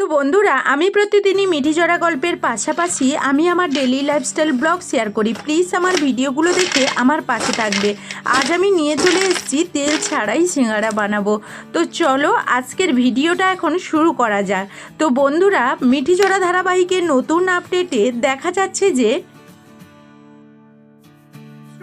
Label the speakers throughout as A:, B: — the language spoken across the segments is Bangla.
A: তো বন্ধুরা, আমি প্রতিদিনই মিঠি জড়া গল্পের পাশাপাশি আমি আমার ডেলি লাইফস্টাইল ব্লগ শেয়ার করি। প্লিজ আমার ভিডিওগুলো দেখে আমার পাশে থাকবে। আজ আমি নিয়ে চলে এসেছি তেল ছাড়াই সিঙ্গারা বানাবো। তো চলো আজকের ভিডিওটা এখন শুরু করা যাক। তো বন্ধুরা মিঠি জড়া ধারাবাহিকের নতুন আপডেটে দেখা যাচ্ছে যে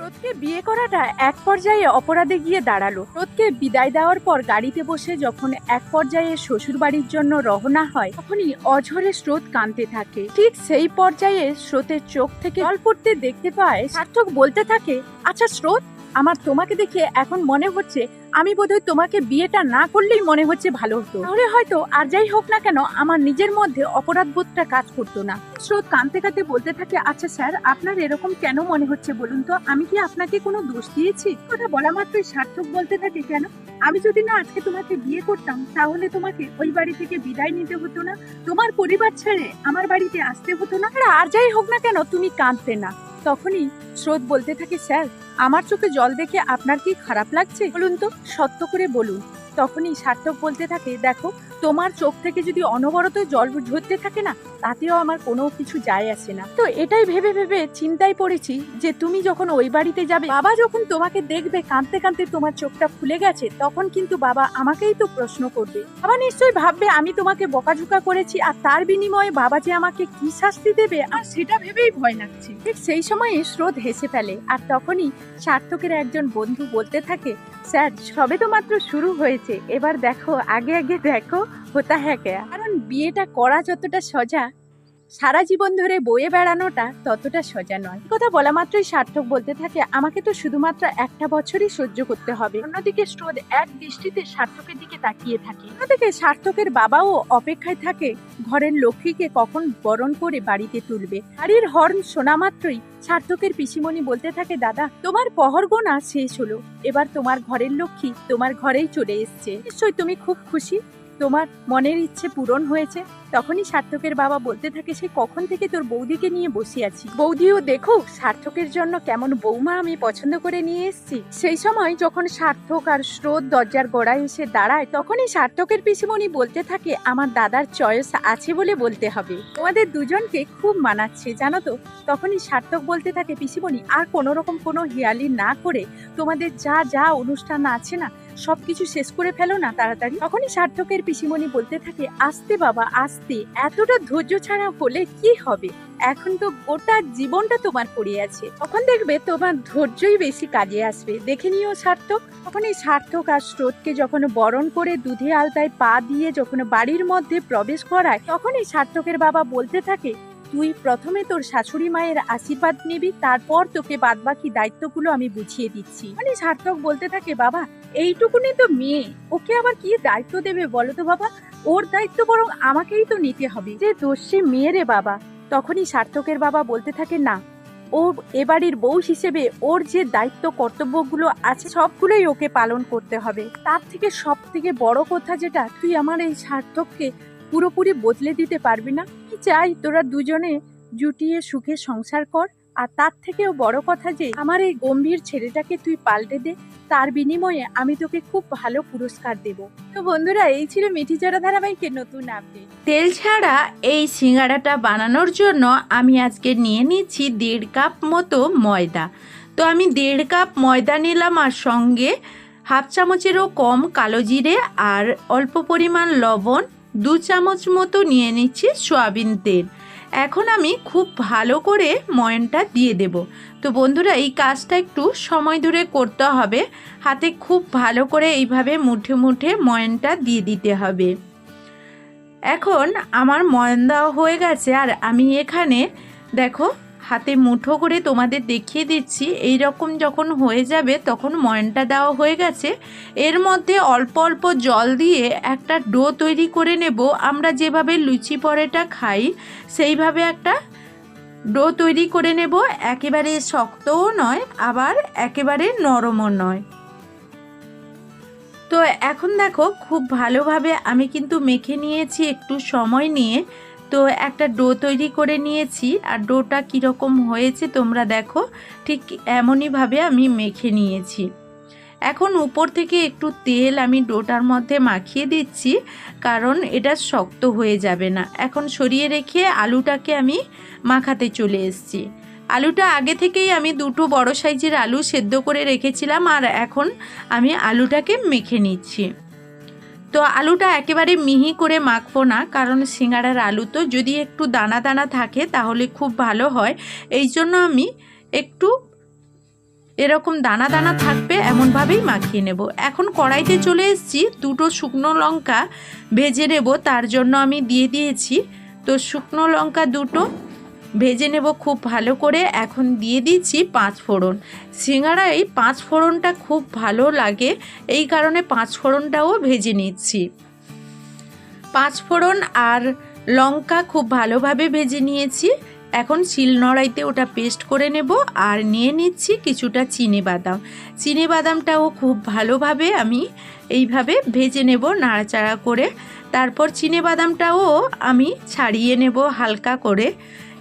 A: স্রোতকে বিয়ে করাটা এক পর্যায়ে অপরাধে গিয়ে দাঁড়াল। রোদকে বিদায় দেওয়ার পর গাড়িতে বসে যখন এক পর্যায়ে শ্বশুর বাড়ির জন্য রহনা হয়, তখনই অঝরে স্রোত কানতে থাকে। ঠিক সেই পর্যায়ে স্রোতের চোখ থেকে জল পড়তে দেখতে পায়, সার্থক বলতে থাকে আচ্ছা স্রোত আমার তোমাকে দেখে এখন মনে হচ্ছে আমি বোধহয় তোমাকে বিয়েটা না করলেই মনে হচ্ছে ভালো হতো। তাহলে হয়তো আর যাই হোক না কেন আমার নিজের মধ্যে অপরাধ বোধটা কাজ করতো না। স্রোত কাঁদতে কাঁদতে বলতে থাকে আচ্ছা স্যার, আপনার এরকম কেন মনে হচ্ছে বলুন তো? আমি কি আপনাকে কোনো দোষ দিয়েছি? কথা বলা মাত্রই সার্থক বলতে থাকে, কেন? আমি যদি না আজকে তোমাকে বিয়ে করতাম, তাহলে তোমাকে ওই বাড়ি থেকে বিদায় নিতে হতো না। তোমার পরিবার ছেড়ে আমার বাড়িতে আসতে হতো না। আর যাই হোক না কেন, তুমি কাঁদতে না। তখনই স্রোত বলতে থাকে, স্যার। আমার চোখে জল দেখে আপনার কি খারাপ লাগছে? বলুন তো, সত্য করে বলুন। তখনই সার্থক বলতে থাকে, দেখো তোমার চোখ থেকে যদি অনবরত জল ঝরতে থাকে না, তাতেও আমার কোনো কিছু যায় আসে না। তো এটাই ভেবে ভেবে চিন্তায় পড়েছি যে তুমি যখন ওই বাড়িতে যাবে, বাবা যখন তোমাকে দেখবে, কাঁদতে কাঁদতে তোমার চোখটা খুলে গেছে, তখন কিন্তু বাবা আমাকেই তো প্রশ্ন করবে। বাবা নিশ্চয়ই ভাববে, আমি তোমাকে বকাঝোকা করেছি আর তার বিনিময়ে বাবা যে আমাকে কি শাস্তি দেবে? আর সেটা ভেবেই ভয় লাগছে। ঠিক সেই সময়ে স্রোত হেসে ফেলে আর তখনই সার্থকের একজন বন্ধু বলতে থাকে, স্যার, সবে তো মাত্র শুরু হয়েছে, এবার দেখো, আগে আগে দেখো। হতা হ্যাঁ কারণ বিয়েটা করা যতটা সজা, সারা জীবন ধরে বয়ে বেড়ানোটা ততটা সোজা নয়। কথা বলা মাত্রই সার্থক বলতে থাকে, আমাকে তো শুধুমাত্র একটা বছরই সহ্য করতে হবে। অন্যদিকে স্রোত এক দৃষ্টিতে সার্থকের দিকে তাকিয়ে থাকে। অন্যদিকে সার্থকের বাবাও অপেক্ষায় থাকে, ঘরের লক্ষ্মীকে কখন বরণ করে বাড়িতে তুলবে। বাড়ির হর্ন শোনা মাত্রই সার্থকের পিসিমণি বলতে থাকে, দাদা, তোমার পহর গোনা শেষ হলো। এবার তোমার ঘরের লক্ষ্মী তোমার ঘরেই চলে এসছে। নিশ্চয়ই তুমি খুব খুশি? তোমার মনের ইচ্ছে পূরণ হয়েছে, তখনই সার্থকের বাবা বলতে থাকে, সে কখন থেকে তোর বৌদিকে নিয়ে বসে আছি? বৌদিও দেখো, সার্থকের জন্য কেমন বৌমা আমি পছন্দ করে নিয়ে এসেছি। সেই সময় যখন সার্থক আর স্রোত দরজার গোড়ায় এসে দাঁড়ায়, তখনই সার্থকের পিসিমণি বলতে থাকে, আমার দাদার চয়েস আছে বলে বলতে হবে। তোমাদের দুজনকে খুব মানাচ্ছে, জানো তো? তখনই সার্থক বলতে থাকে, পিসিমণি, আর কোনো রকম কোনো হিয়ালি না করে তোমাদের যা যা অনুষ্ঠান আছে না সবকিছু শেষ করে ফেলো না তাড়াতাড়ি। তখনই সার্থকের পিসিমণি বলতে থাকে, আস্তে বাবা, আস্তে। এতটা ধৈর্য ছাড়া হলে কি হবে? এখন তো গোটা জীবনটা তোমার পড়ে আছে। তখন দেখবে তোমার ধৈর্যই বেশি কাজে আসবে। দেখে নিও সার্থক। তখন এই সার্থক আর স্রোতকে যখন বরণ করে দুধে আলতায় পা দিয়ে যখন বাড়ির মধ্যে প্রবেশ করায়, তখনই সার্থকের বাবা বলতে থাকে তুই প্রথমে তোর শাশুড়ি মায়ের আশীর্বাদ নিবি, তারপর তোকে বাদ বাদবাকি দায়িত্বগুলো আমি বুঝিয়ে দিচ্ছি। মানে সার্থক বলতে থাকে, বাবা, এইটুকুনি তো মেয়ে, ওকে আবার কি দায়িত্ব দেবে বলো তো বাবা? ওর দায়িত্ব বরং আমাকেই তো নিতে হবে। যে দোষী মেয়ে রে বাবা, তখনই সার্থকের বাবা বলতে থাকে, না, ও এবাড়ির বউ হিসেবে ওর যে দায়িত্ব, কর্তব্যগুলো আছে, সবগুলোই ওকে পালন করতে হবে। তার থেকে সব থেকে বড় কথা যেটা, তুই আমার এই সার্থককে পুরোপুরি বদলে দিতে পারবি না। কি চাই তোরা দুজনে? জুটিয়ে সুখে সংসার কর। আর তার থেকেও বড় কথা যে, আমার এই গম্ভীর ছেলেটাকে তুই পাল্টে দে। তার বিনিময়ে আমি তোকে খুব ভালো পুরস্কার দেব। তো বন্ধুরা, এই ছিল মিঠি চড়া ধারাবাহিকের নতুন আপডেট তেল ছাড়া এই সিঙ্গাড়াটা বানানোর জন্য আমি আজকে নিয়ে নিচ্ছি দেড় কাপ মতো ময়দা। তো আমি দেড় কাপ ময়দা নিলাম আর সঙ্গে হাফ চামচেরও কম কালো জিরে আর অল্প পরিমাণ লবণ দু চামচ মতো নিয়ে নিচ্ছি সয়াবিন তেল। এখন আমি খুব ভালো করে ময়নটা দিয়ে দেব। তো বন্ধুরা, এই কাজটা একটু সময় ধরে করতে হবে। হাতে খুব ভালো করে এইভাবে মুঠে মুঠে ময়নটা দিয়ে দিতে হবে। এখন আমার ময়ন দেওয়া হয়ে গেছে আর আমি এখানে, দেখো হাতে মুঠো করে তোমাদের দেখিয়ে দিচ্ছি। এই রকম যখন হয়ে যাবে, তখন ময়নটা দেওয়া হয়ে গেছে। এর মধ্যে অল্প অল্প জল দিয়ে একটা ডো তৈরি করে নেব। আমরা যেভাবে লুচি পরোটা খাই, সেইভাবে একটা ডো তৈরি করে নেব। একেবারে শক্তও নয়, আবার একেবারে নরমও নয়। তো এখন দেখো, খুব ভালোভাবে আমি কিন্তু মেখে নিয়েছি একটু সময় নিয়ে। তো একটা ডো তৈরি করে নিয়েছি, আর ডোটা কীরকম হয়েছে তোমরা দেখো, ঠিক এমনইভাবে আমি মেখে নিয়েছি।
B: এখন উপর থেকে একটু তেল আমি ডোটার মধ্যে মাখিয়ে দিচ্ছি, কারণ এটা শক্ত হয়ে যাবে না। এখন সরিয়ে রেখে আলুটাকে আমি মাখাতে চলে এসেছি। আলুটা আগে থেকেই আমি দুটো বড় সাইজের আলু সেদ্ধ করে রেখেছিলাম, আর এখন আমি আলুটাকে মেখে নিচ্ছি। তো আলুটা একেবারে মিহি করে মাখবো না, কারণ সিঙ্গাড়ার আলু তো যদি একটু দানা দানা থাকে তাহলে খুব ভালো হয়। এই জন্য আমি একটু এরকম দানা দানা থাকবে এমনভাবেই মাখিয়ে নেব। এখন কড়াইতে চলে এসেছি, দুটো শুকনো লঙ্কা ভেজে নেব, তার জন্য আমি দিয়ে দিয়েছি। তো শুকনো লঙ্কা দুটো ভেজে নেব খুব ভালো করে। এখন দিয়ে দিচ্ছি পাঁচ ফোড়ন। সিঙ্গাড়ায় পাঁচ ফোড়নটা খুব ভালো লাগে, এই কারণে পাঁচ ফোড়নটাও ভেজে নিচ্ছি। পাঁচ ফোড়ন আর লঙ্কা খুব ভালোভাবে ভেজে নিয়েছি। এখন শিলনোড়াইতে ওটা পেস্ট করে নেব আর নিয়ে নিচ্ছি কিছুটা চিনি বাদাম। চিনি বাদামটাও খুব ভালোভাবে আমি এইভাবে ভেজে নেব নাড়াচাড়া করে। তারপর চিনি বাদামটাও আমি ছাড়িয়ে নেব হালকা করে।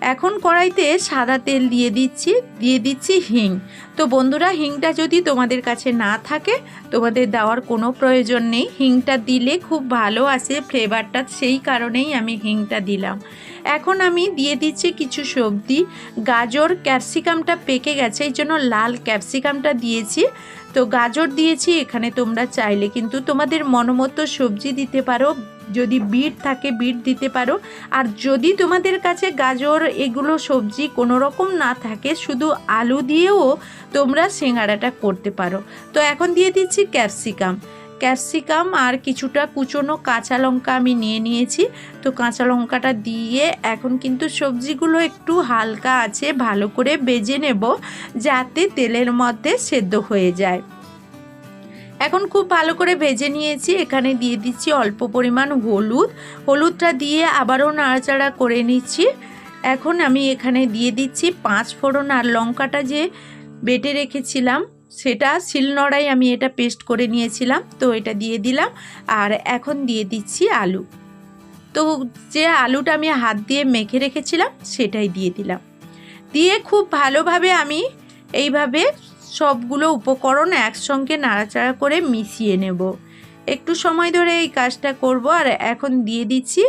B: এখন কড়াইতে সাদা তেল দিয়ে দিচ্ছি দিয়ে দিচ্ছি হিং। তো বন্ধুরা, হিংটা যদি তোমাদের কাছে না থাকে, তোমাদের দেওয়ার কোনো প্রয়োজন নেই। হিংটা দিলে খুব ভালো আসে ফ্লেভারটা সেই কারণেই আমি হিংটা দিলাম। এখন আমি দিয়ে দিচ্ছি কিছু সবজি। গাজর ক্যাপসিকামটা পেকে গেছে, এই জন্য লাল ক্যাপসিকামটা দিয়েছি। তো গাজর দিয়েছি, এখানে তোমরা চাইলে কিন্তু তোমাদের মনোমতো সবজি দিতে পারো। যদি বিট থাকে, বিট দিতে পারো। আর যদি তোমাদের কাছে গাজর, এগুলো সবজি কোনো রকম না থাকে, শুধু আলু দিয়েও তোমরা সিঙ্গাড়াটা করতে পারো। তো এখন দিয়ে দিচ্ছি ক্যাপসিকাম। ক্যাপসিকাম আর কিছুটা কুচনো কাঁচা লঙ্কা আমি নিয়ে নিয়েছি। তো কাঁচা লঙ্কাটা দিয়ে এখন কিন্তু সবজিগুলো একটু হালকা আছে, ভালো করে বেজে নেব, যাতে তেলের মধ্যে সেদ্ধ হয়ে যায়। এখন খুব ভালো করে ভেজে নিয়েছি। এখানে দিয়ে দিচ্ছি অল্প পরিমাণ হলুদ। হলুদটা দিয়ে আবারও নাড়াচাড়া করে নিচ্ছি। এখন আমি এখানে দিয়ে দিচ্ছি পাঁচ ফোড়ন আর লঙ্কাটা যে বেটে রেখেছিলাম, সেটা শিলনোড়াই আমি এটা পেস্ট করে নিয়েছিলাম, তো এটা দিয়ে দিলাম। আর এখন দিয়ে দিচ্ছি আলু। তো যে আলুটা আমি হাত দিয়ে মেখে রেখেছিলাম, সেটাই দিয়ে দিলাম। দিয়ে খুব ভালোভাবে আমি এইভাবে সবগুলো উপকরণ একসঙ্গে নাড়াচাড়া করে মিশিয়ে নেব। একটু সময় ধরে এই কাজটা করব আর এখন দিয়ে দিচ্ছি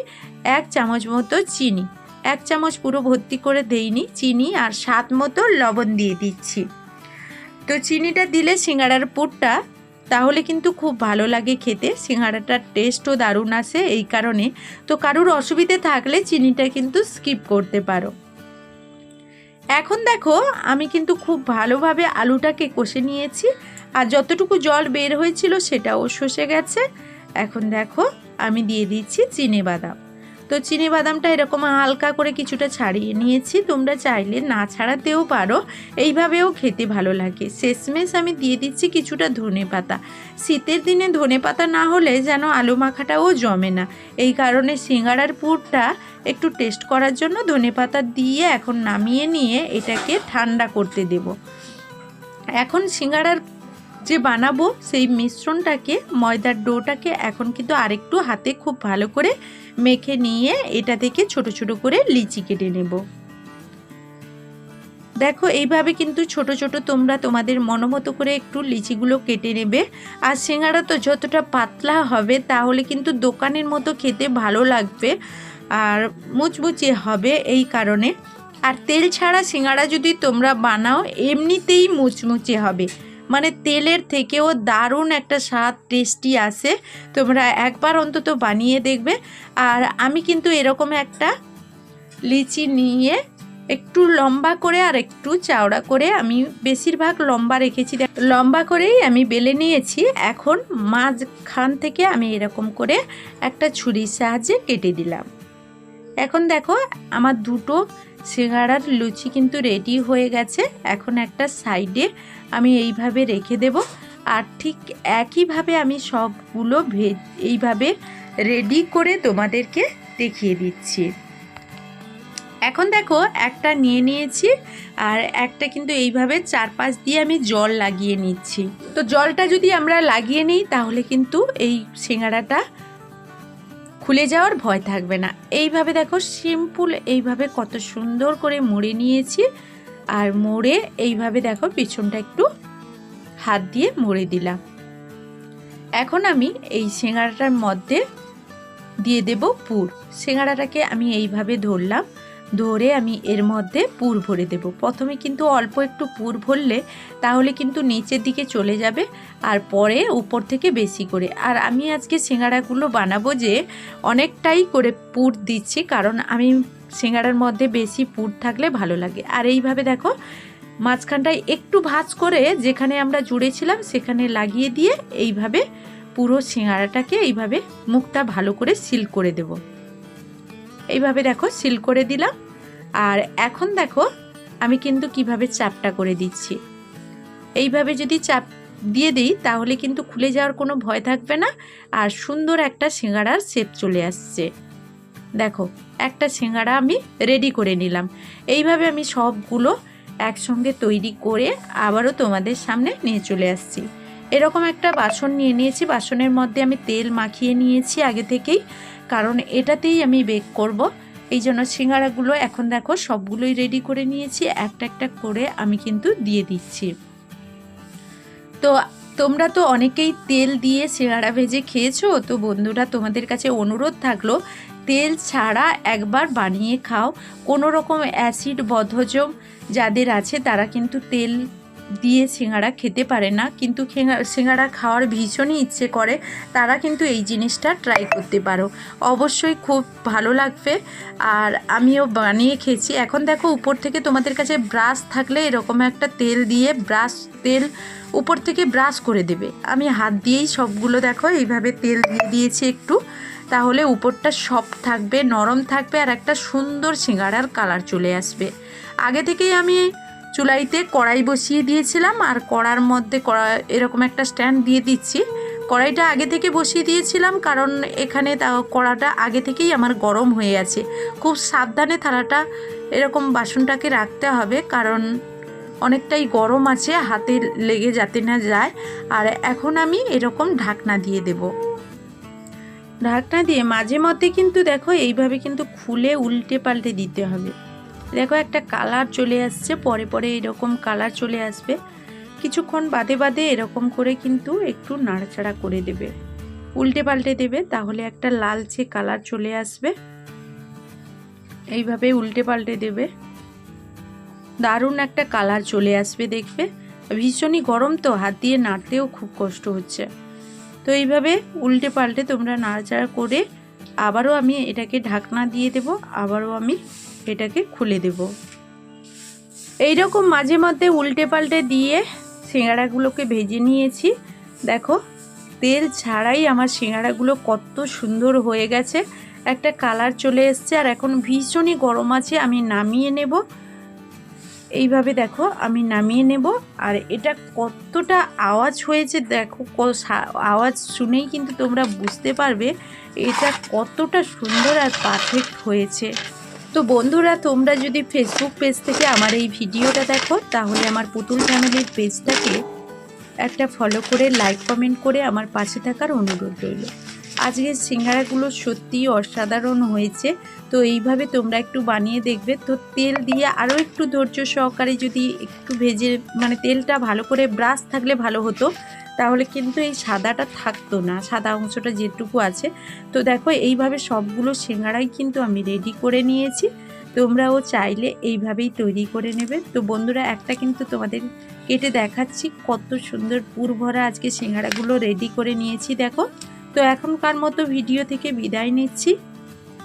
B: এক চামচ মতো চিনি। এক চামচ পুরো ভর্তি করে দেইনি, চিনি আর স্বাদ মতো লবণ দিয়ে দিচ্ছি। তো চিনিটা দিলে সিঙ্গাড়ার পুরটা, তাহলে কিন্তু খুব ভালো লাগে খেতে। সিঙ্গাড়াটার টেস্টও দারুণ আসে এই কারণে। তো কারুর অসুবিধে থাকলে চিনিটা কিন্তু স্কিপ করতে পারো। এখন দেখো, আমি কিন্তু খুব ভালোভাবে আলুটাকে কষে নিয়েছি, আর যতটুকু জল বের হয়েছিল সেটাও শসে গেছে। এখন দেখো, আমি দিয়ে দিচ্ছি চিনি বাদাম। তো চিনি বাদামটা এরকম হালকা করে কিছুটা ছাড়িয়ে নিয়েছি। তোমরা চাইলে না ছাড়াতেও পারো। এইভাবেও খেতে ভালো লাগে। শেষমেশ আমি দিয়ে দিচ্ছি কিছুটা ধনে পাতা। শীতের দিনে ধনে পাতা না হলে যেন আলু মাখাটাও জমে না। এই কারণে সিঙ্গাড়ার পুরটা একটু টেস্ট করার জন্য ধনে পাতা দিয়ে এখন নামিয়ে নিয়ে এটাকে ঠান্ডা করতে দেব। এখন সিঙ্গাড়ার যে বানাবো সেই মিশ্রণটাকে, ময়দার ডোটাকে এখন কিন্তু আরেকটু হাতে খুব ভালো করে মেখে নিয়ে এটা থেকে ছোট ছোট করে লিচি কেটে নেব। দেখো, এইভাবে কিন্তু ছোট ছোট তোমরা তোমাদের মনোমতো করে একটু লিচিগুলো কেটে নেবে। আর সিঙ্গাড়া তো যতটা পাতলা হবে, তাহলে কিন্তু দোকানের মতো খেতে ভালো লাগবে আর মুচমুচে হবে এই কারণে। আর তেল ছাড়া সিঙ্গাড়া যদি তোমরা বানাও, এমনিতেই মুচমুচে হবে। মানে তেলের থেকেও দারুণ একটা স্বাদ টেস্টি আসে তোমরা একবার অন্তত বানিয়ে দেখবে। আর আমি কিন্তু এরকম একটা লিচি নিয়ে একটু লম্বা করে আর একটু চাওড়া করে আমি বেশিরভাগ লম্বা রেখেছি। লম্বা করেই আমি বেলে নিয়েছি। এখন মাঝখান থেকে আমি এরকম করে একটা ছুরির সাহায্যে কেটে দিলাম। এখন দেখো, আমার দুটো সিঙ্গাড়ার লুচি কিন্তু রেডি হয়ে গেছে। এখন একটা সাইডে আমি এইভাবে রেখে দেব। আর ঠিক একইভাবে আমি সবগুলো ভে এইভাবে রেডি করে তোমাদেরকে দেখিয়ে দিচ্ছি। এখন দেখো, একটা নিয়ে নিয়েছি আর একটা কিন্তু এইভাবে চারপাশ দিয়ে আমি জল লাগিয়ে নিচ্ছি। তো জলটা যদি আমরা লাগিয়ে নিই, তাহলে কিন্তু এই সিঙ্গাড়াটা খুলে যাওয়ার ভয় থাকবে না। এইভাবে দেখো সিম্পল এইভাবে কত সুন্দর করে মুড়ে নিয়েছি। আর মুড়ে এইভাবে দেখো পিছনটা একটু হাত দিয়ে মুড়ে দিলাম। এখন আমি এই সিঙ্গাড়াটার মধ্যে দিয়ে দেব পুর। সিঙ্গাড়াটাকে আমি এইভাবে ধরলাম। ধরে আমি এর মধ্যে পুর ভরে দেব। প্রথমে কিন্তু অল্প একটু পুর ভরলে তাহলে কিন্তু নিচের দিকে চলে যাবে আর পরে উপর থেকে বেশি করে। আর আমি আজকে সিঙ্গাড়াগুলো বানাবো যে অনেকটাই করে পুর দিচ্ছি কারণ আমি সিঙ্গাড়ার মধ্যে বেশি পুর থাকলে ভালো লাগে। আর এইভাবে দেখো মাঝখানটায় একটু ভাজ করে যেখানে আমরা জুড়েছিলাম সেখানে লাগিয়ে দিয়ে এইভাবে পুরো সিঙ্গাড়াটাকে এইভাবে মুখটা ভালো করে সিল করে দেব। এইভাবে দেখো সিল করে দিলাম। আর এখন দেখো আমি কিন্তু কীভাবে চাপটা করে দিচ্ছি। এইভাবে যদি চাপ দিয়ে দিই তাহলে কিন্তু খুলে যাওয়ার কোনো ভয় থাকবে না। আর সুন্দর একটা সিঙ্গাড়ার শেপ চলে আসছে। দেখো, একটা সিঙ্গাড়া আমি রেডি করে নিলাম। এইভাবে আমি সবগুলো একসঙ্গে তৈরি করে আবারও তোমাদের সামনে নিয়ে চলে আসছি। এরকম একটা বাসন নিয়ে নিয়েছি। বাসনের মধ্যে আমি তেল মাখিয়ে নিয়েছি আগে থেকেই। কারণ এটাতেই আমি বেক করব। এই জন্য সিঙ্গারাগুলো এখন দেখো সবগুলোই রেডি করে নিয়েছি। একটা একটা করে আমি কিন্তু দিয়ে দিচ্ছি। তো তোমরা তো অনেকেই তেল দিয়ে সিঙ্গারা ভেজে খেয়েছো। তো বন্ধুরা, তোমাদের কাছে অনুরোধ থাকল, তেল ছাড়া একবার বানিয়ে খাও। কোনো রকম অ্যাসিড বধজম যাদের আছে তারা কিন্তু তেল দিয়ে সিঙ্গারা খেতে পারে না, কিন্তু সিঙ্গারা খাওয়ার ভীষণই ইচ্ছে করে, তারা কিন্তু এই জিনিসটা ট্রাই করতে পারো। অবশ্যই খুব ভালো লাগবে। আর আমিও বানিয়ে খেয়েছি। এখন দেখো উপর থেকে তোমাদের কাছে ব্রাশ থাকলে এরকম একটা তেল দিয়ে ব্রাশ তেল উপর থেকে ব্রাশ করে দেবে। আমি হাত দিয়েই সবগুলো দেখো, এইভাবে তেল দিয়ে দিয়েছি একটু। তাহলে উপরটা সফট থাকবে, নরম থাকবে আর একটা সুন্দর সিঙ্গারার কালার চলে আসবে। আগে থেকেই আমি চুলাইতে কড়াই বসিয়ে দিয়েছিলাম আর কড়ার মধ্যে কড়া এরকম একটা স্ট্যান্ড দিয়ে দিচ্ছি। কড়াইটা আগে থেকে বসিয়ে দিয়েছিলাম কারণ এখানে তা কড়াটা আগে থেকেই আমার গরম হয়ে আছে। খুব সাবধানে থালাটা এরকম বাসনটাকে রাখতে হবে কারণ অনেকটাই গরম আছে, হাতে লেগে যাতে না যায়। আর এখন আমি এরকম ঢাকনা দিয়ে দেব। ঢাকনা দিয়ে মাঝে মধ্যে কিন্তু দেখো এইভাবে কিন্তু খুলে উল্টে পাল্টে দিতে হবে। দেখো, একটা কালার চলে আসছে, পরে পরে এরকম কালার চলে আসবে। কিছুক্ষণ বাদে বাদে এরকম করে কিন্তু একটু নাড়াচাড়া করে দেবে। উল্টে পাল্টে দেবে, তাহলে একটা লালচে কালার চলে আসবে। এইভাবে উল্টে পাল্টে দেবে। দারুণ একটা কালার চলে আসবে দেখবে। ভীষণই গরম তো, হাত দিয়ে নাড়তেও খুব কষ্ট হচ্ছে। তো এইভাবে উল্টে পাল্টে তোমরা নাড়াচাড়া করে আবারও আমি এটাকে ঢাকনা দিয়ে দেব, আবারও আমি এটাকে খুলে দেব। এইরকম মাঝে মধ্যে উল্টে পাল্টে দিয়ে সিঙ্গাড়াগুলোকে ভেজে নিয়েছি। দেখো, তেল ছাড়াই আমার সিঙ্গাড়াগুলো কত সুন্দর হয়ে গেছে। একটা কালার চলে এসছে আর এখন ভীষণই গরম আছে, আমি নামিয়ে নেব। এইভাবে দেখো, আমি নামিয়ে নেব আর এটা কতটা আওয়াজ হয়েছে দেখো আওয়াজ শুনেই কিন্তু তোমরা বুঝতে পারবে। এটা কতটা সুন্দর আর পারফেক্ট হয়েছে। তো বন্ধুরা, তোমরা যদি ফেসবুক পেজ থেকে আমার এই ভিডিওটা দেখো, তাহলে আমার পুতুল ফ্যামিলির পেজটাকে একটা ফলো করে লাইক কমেন্ট করে আমার পাশে থাকার অনুরোধ রইল। আজকের সিঙ্গারাগুলো সত্যিই অসাধারণ হয়েছে। তো এইভাবে তোমরা একটু বানিয়ে দেখবে। তো তেল দিয়ে আরও একটু ধৈর্য সহকারে যদি একটু ভেজে মানে তেলটা ভালো করে ব্রাশ থাকলে ভালো হতো। তাহলে কিন্তু এই সাদাটা থাকতো না, সাদা অংশটা যেটুকু আছে। তো দেখো, এইভাবে সবগুলো সিঙ্গারাই কিন্তু আমি রেডি করে নিয়েছি। তোমরাও চাইলে এইভাবেই তৈরি করে নেবে। তো বন্ধুরা, একটা কিন্তু তোমাদের কেটে দেখাচ্ছি, কত সুন্দর পুর ভরা আজকে সিঙ্গারাগুলো রেডি করে নিয়েছি, দেখো। তো এখনকার মতো ভিডিও থেকে বিদায় নিচ্ছি।